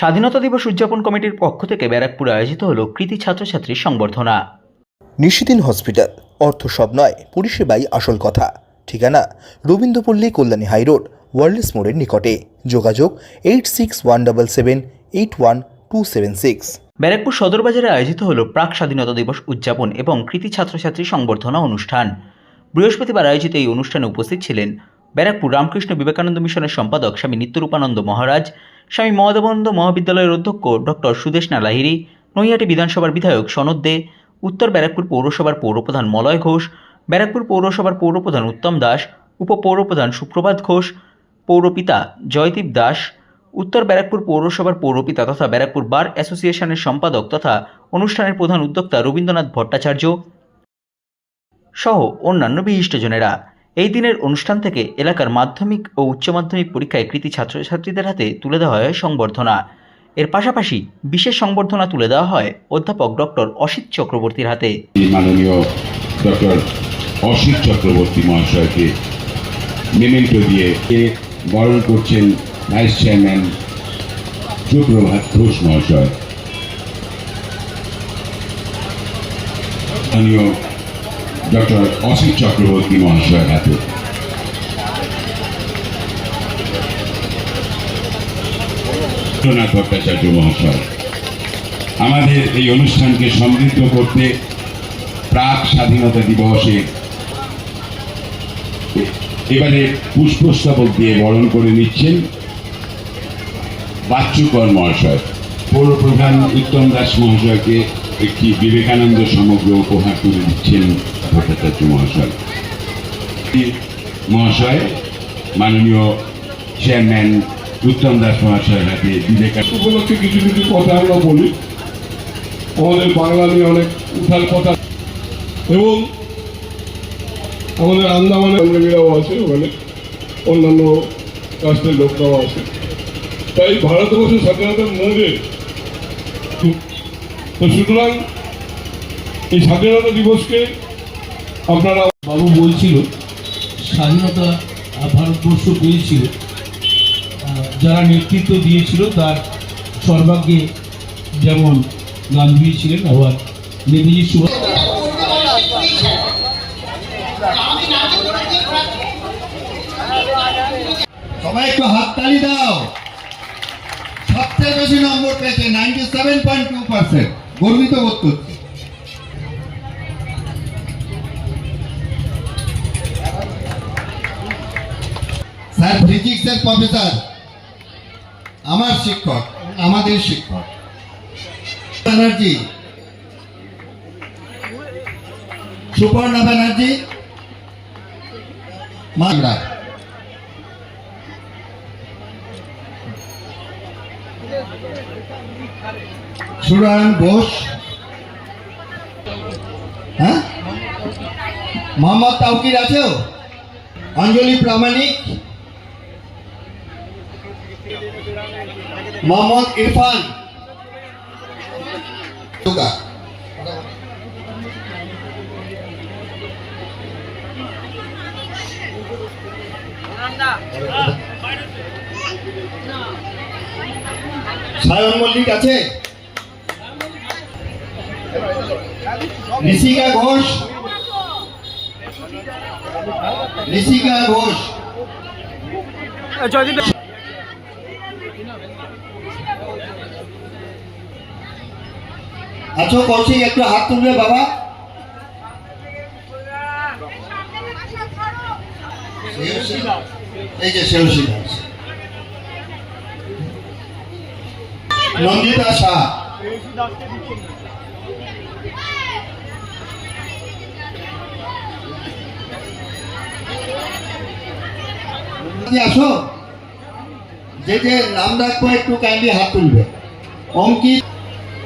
স্বাধীনতা দিবস উদযাপন কমিটির পক্ষ থেকে ব্যারাকপুরে আয়োজিত হল কৃতি ছাত্রছাত্রী সংবর্ধনা। নিশিদিন হসপিটাল অর্থ সব নয় পরিষেবাই আসল কথা। ঠিকানা রবীন্দ্রপল্লী কল্যাণী হাইরোড ওয়ার্ল্ডস মোড়ের নিকটে। যোগাযোগ eight six one double seven eight one two seven six. Barrackpore সদর বাজারে আয়োজিত হল প্রাক স্বাধীনতা দিবস উদযাপন এবং কৃতি ছাত্রছাত্রী সংবর্ধনা অনুষ্ঠান। বৃহস্পতিবার আয়োজিত এই অনুষ্ঠানে উপস্থিত ছিলেন ব্যারাকপুর রামকৃষ্ণ বিবেকানন্দ মিশনের সম্পাদক স্বামী নিত্যরূপানন্দ মহারাজ, স্বামী মহাদেবানন্দ মহাবিদ্যালয়ের অধ্যক্ষ ডক্টর সুদেশনা লাহিড়ী, নৈহাটি বিধানসভার বিধায়ক সনদ দে, উত্তর ব্যারাকপুর পৌরসভার পৌরপ্রধান মলয় ঘোষ, ব্যারাকপুর পৌরসভার পৌরপ্রধান উত্তম দাস, উপপৌরপ্রধান সুপ্রভাত ঘোষ, পৌরপিতা জয়দীপ দাস, উত্তর ব্যারাকপুর পৌরসভার পৌরপিতা তথা ব্যারাকপুর বার অ্যাসোসিয়েশনের সম্পাদক তথা অনুষ্ঠানের প্রধান উদ্যোক্তা রবীন্দ্রনাথ ভট্টাচার্য সহ অন্যান্য বিশিষ্টজনেরা এই দিনের অনুষ্ঠান থেকে এলাকার মাধ্যমিক ও উচ্চ মাধ্যমিক পরীক্ষায় কৃতি ছাত্রছাত্রীদের হাতে তুলে দেওয়া হয় সংবর্ধনা। এর পাশাপাশি বিশেষ সংবর্ধনা তুলে দেওয়া হয় অধ্যাপক ডক্টর অসিত চক্রবর্তীর হাতে। ডক্টর অসিত চক্রবর্তী মহাশয়কে দিয়ে বরণ করছেন ভাইস চেয়ারম্যান সুপ্রভাত ঘোষ মহাশয়। মাননীয় ডক্টর অসিত চক্রবর্তী মহাশয়ের হাতে রবীন্দ্রনাথ ভট্টাচার্য মহাশয় আমাদের এই অনুষ্ঠানকে সমৃদ্ধ করতে প্রাক স্বাধীনতা দিবসে এবারে পুষ্পস্তবক দিয়ে বরণ করে নিচ্ছেন বাচ্চুকর মহাশয়। পৌরপ্রধান উত্তম দাস মহাশয়কে একটি বিবেকানন্দ সমগ্র উপহার তুলে দিচ্ছেন ভট্টাচার্য মহাশয়। মহাশয়, মাননীয় চেয়ারম্যান উত্তম দাস মহাশয়ের হাতে বিবেকানন্দ। উপলক্ষে কিছু কিছু কথা আমরা বলি। আমাদের বাংলা নিয়ে অনেক উঠার কথা এবং আমাদের আন্দামানে কর্মীরাও আছে ওখানে। অন্যান্য রাষ্ট্রের লোকরাও আছে। তাই ভারতবর্ষের স্বাধীনতার মৌলে তো সুতরাং এই স্বাধীনতা দিবসকে আপনারা বাবু বলছিল স্বাধীনতা ভারতবর্ষ পেয়েছিল। যারা নেতৃত্ব দিয়েছিল তার সর্বাগ্যে যেমন গান্ধী ছিলেন আবার নেতাজি সুভাষ সবাই একটু হাততালি দাও। সবচেয়ে বেশি নম্বর পেয়েছে ninety seven point two percent গর্বিত বোধ করছি। স্যার ফিজিক্সের প্রফেসর আমার শিক্ষক, আমাদের শিক্ষক। ব্যানার্জি, সুপর্ণা ব্যানার্জি মালদা সুরায়ণ বোস হ্যাঁ? মোহাম্মদ তাউকির আছো অঞ্জলি প্রামাণিক মোহাম্মদ ইরফান। সায়ন মল্লিক আছে? ঋষিকা ঘোষ। ঋষিকা ঘোষ। আছো কৌশিক একটু হাত তুলবে বাবা। এই যে শেষী দাস নন্দিতা শাহ। আসো। যে যে নাম রাখব একটু কাইন্ডলি হাত তুলবে। Ankit